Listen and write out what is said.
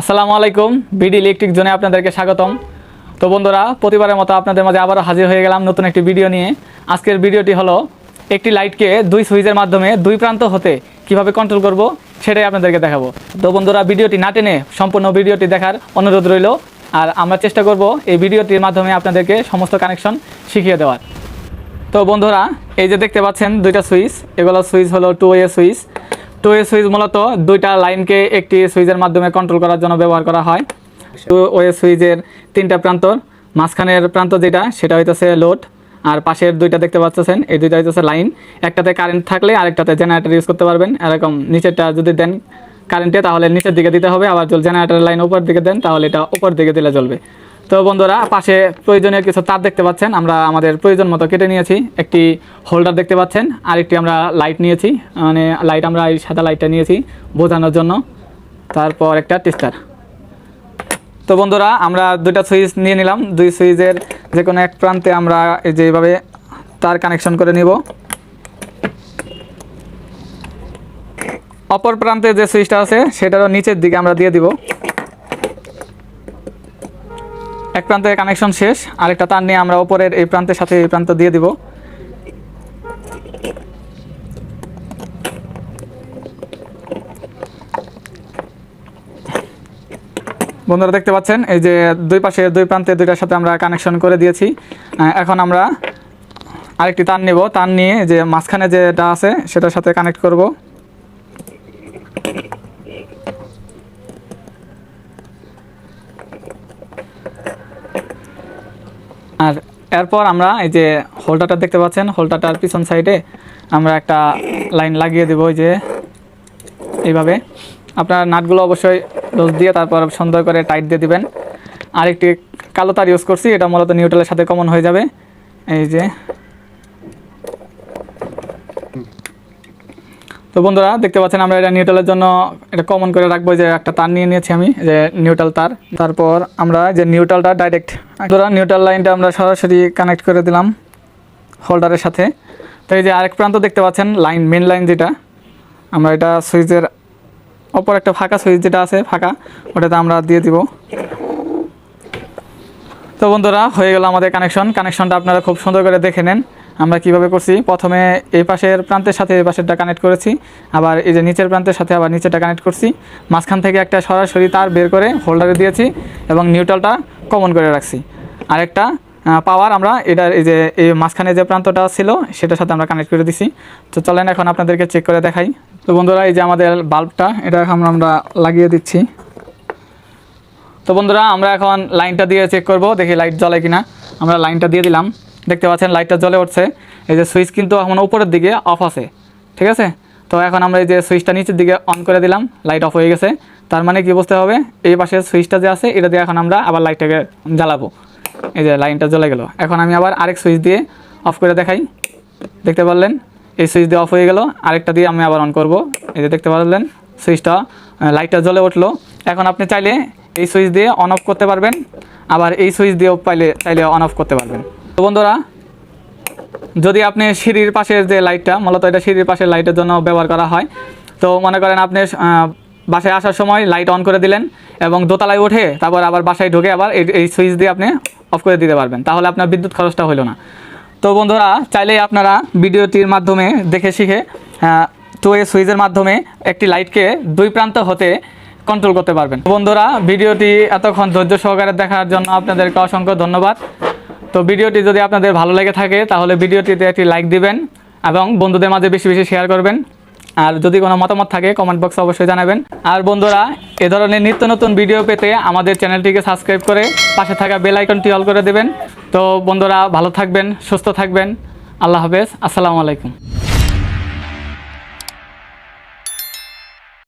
আসসালামু আলাইকুম, BD electric জোনে আপনাদেরকে স্বাগতম। তো বন্ধুরা, প্রতিবারের মতো আপনাদের মাঝে আবারও হাজির হয়ে গেলাম নতুন একটি ভিডিও নিয়ে। আজকের ভিডিওটি হলো একটি লাইটকে দুই সুইচের মাধ্যমে দুই প্রান্ত হতে কীভাবে কন্ট্রোল করব সেটাই আপনাদেরকে দেখাবো। তো বন্ধুরা, ভিডিওটি না টেনে সম্পূর্ণ ভিডিওটি দেখার অনুরোধ রইল। আর আমরা চেষ্টা করব এই ভিডিওটির মাধ্যমে আপনাদেরকে সমস্ত কানেকশন শিখিয়ে দেওয়ার। তো বন্ধুরা, এই যে দেখতে পাচ্ছেন দুইটা সুইচ, এগুলো সুইচ হলো two way switch. Two way switch মূলত দুইটা লাইনকে একটি সুইচের মাধ্যমে কন্ট্রোল করার জন্য ব্যবহার করা হয়। টু ওয়ে সুইচের তিনটা প্রান্তর, মাঝখানের প্রান্ত যেটা, সেটা হইতেছে লোড আর পাশের দুইটা দেখতে পাচ্ছেন, এই দুইটা হইতেছে লাইন একটাতে কারেন্ট থাকলে আরেকটাতে জেনারেটর ইউজ করতে পারবেন। এরকম নিচেরটা যদি দেন কারেন্টে তাহলে নিচের দিকে দিতে হবে, আবার যদি জেনারেটরের লাইন উপর দিকে দেন, তাহলে এটা উপর দিকে দিলে চলবে তো বন্ধুরা, পাশে প্রয়োজনীয় কিছু তার দেখতে পাচ্ছেন। আমরা আমাদের প্রয়োজন মতো কেটে নিয়েছি। একটি হোল্ডার দেখতে পাচ্ছেন, আরেকটি আমরা লাইট নিয়েছি। মানে লাইট আমরা এই সাদা লাইটটা নিয়েছি বোঝানোর জন্য। তারপর একটা টেস্টার। তো বন্ধুরা, আমরা দুইটা সুইচ নিয়ে নিলাম। দুই সুইচের যে কোনো এক প্রান্তে আমরা এই যে তার কানেকশন করে নিব। অপর প্রান্তে যে সুইচটা আছে, সেটারও নিচের দিকে আমরা দিয়ে দিব। এক প্রান্তে কানেকশন শেষ, আরেকটা তার নিয়ে আমরা ওপরের এই প্রান্তের সাথে এই প্রান্ত দিয়ে দিব। বন্ধুরা দেখতে পাচ্ছেন, এই যে দুই পাশে, দুই প্রান্তে দুইটার সাথে আমরা কানেকশন করে দিয়েছি। এখন আমরা আরেকটি তার নেব। তার নিয়ে যে মাঝখানে যেটা আছে, সেটার সাথে কানেক্ট করব। আর এরপর আমরা এই যে হোল্ডারটা দেখতে পাচ্ছেন, হোল্ডারটার পিছন সাইডে আমরা একটা লাইন লাগিয়ে দেবো যে এইভাবে। আপনার নাটগুলো অবশ্যই রোজ দিয়ে তারপর সুন্দর করে টাইট দিয়ে দিবেন। আরেকটি কালো তার ইউজ করছি, এটা মূলত নিউট্রালের সাথে কমন হয়ে যাবে। এই যে তো বন্ধুরা, দেখতে পাচ্ছেন আমরা এটা নিউট্রালের জন্য এটা কমন করে রাখব যে একটা তার নিয়ে নিয়েছি আমি, যে নিউট্রাল তার। তারপর আমরা যে নিউট্রালটা ডাইরেক্ট ধরা নিউট্রাল লাইনটা আমরা সরাসরি কানেক্ট করে দিলাম হোল্ডারের সাথে। তো এই যে আরেক প্রান্ত দেখতে পাচ্ছেন লাইন মেন লাইন যেটা, আমরা এটা সুইচের অপর একটা ফাঁকা সুইচ যেটা আছে, ফাঁকা, ওটাতে আমরা দিয়ে দিব। তো বন্ধুরা, হয়ে গেল আমাদের কানেকশন কানেকশনটা আপনারা খুব সুন্দর করে দেখে নেন। আমরা কীভাবে করছি? প্রথমে এই পাশের প্রান্তের সাথে এই পাশেরটা কানেক্ট করেছি। আবার এই যে নিচের প্রান্তের সাথে আবার নিচেরটা কানেক্ট করছি। মাঝখান থেকে একটা সরাসরি তার বের করে হোল্ডারে দিয়েছি এবং নিউট্রালটা কমন করে রাখছি। আরেকটা পাওয়ার আমরা এটার এই যে, এই মাঝখানে যে প্রান্তটা ছিল, সেটার সাথে আমরা কানেক্ট করে দিছি। তো চলেন এখন আপনাদেরকে চেক করে দেখাই। তো বন্ধুরা, এই যে আমাদের বাল্বটা এটা এখন আমরা লাগিয়ে দিচ্ছি। তো বন্ধুরা, আমরা এখন লাইনটা দিয়ে চেক করব, দেখি লাইট জ্বলে কিনা। আমরা লাইনটা দিয়ে দিলাম। দেখতে পাচ্ছেন লাইটটা জ্বলে উঠছে। এই যে সুইচ কিন্তু এখন উপরের দিকে অফ আছে, ঠিক আছে? তো এখন আমরা এই যে সুইচটা নিচের দিকে অন করে দিলাম লাইট অফ হয়ে গেছে। তার মানে কি বুঝতে হবে? এই পাশে সুইচটা যে আছে, এটা দিয়ে এখন আমরা আবার লাইটটাকে জ্বালাবো। এই যে লাইনটা জ্বলে গেল। এখন আমি আবার আরেক সুইচ দিয়ে অফ করে দেখাই। দেখতে পারলেন? এই সুইচ দিয়ে অফ হয়ে গেল। আরেকটা দিয়ে আমি আবার অন করব। এই যে দেখতে পারলেন? সুইচটা লাইটটা জ্বলে উঠল। এখন আপনি চাইলে এই সুইচ দিয়ে অন অফ করতে পারবেন। আবার এই সুইচ দিয়েও পাইলে, চাইলে অন অফ করতে পারবেন। তো বন্ধুরা, যদি আপনি সিঁড়ির পাশের যে লাইটটা, মূলত এটা সিঁড়ির পাশের লাইটের জন্য ব্যবহার করা হয়, তো মনে করেন আপনি বাসায় আসার সময় লাইট অন করে দিলেন এবং দোতলায় উঠে তারপর আবার বাসায় ঢুকে আবার এই সুইচ দিয়ে আপনি অফ করে দিতে পারবেন, তাহলে আপনার বিদ্যুৎ খরচটা হলো না। তো বন্ধুরা, চাইলেই আপনারা ভিডিওটির মাধ্যমে দেখে শিখে টু এ সুইচের মাধ্যমে একটি লাইটকে দুই প্রান্ত হতে কন্ট্রোল করতে পারবেন। বন্ধুরা, ভিডিওটি এতক্ষণ ধৈর্য সহকারে দেখার জন্য আপনাদেরকে অসংখ্য ধন্যবাদ। তো ভিডিওটি যদি আপনাদের ভালো লেগে থাকে, তাহলে ভিডিওটিতে একটি লাইক দিবেন এবং বন্ধুদের মাঝে বেশি বেশি শেয়ার করবেন। আর যদি কোনো মতামত থাকে কমেন্ট বক্সে অবশ্যই জানাবেন। আর বন্ধুরা, এ ধরনের নিত্য নতুন ভিডিও পেতে আমাদের চ্যানেলটিকে সাবস্ক্রাইব করে পাশে থাকা বেল আইকনটি অল করে দেবেন। তো বন্ধুরা, ভালো থাকবেন, সুস্থ থাকবেন। আল্লাহ হাফেজ, আসসালামু আলাইকুম।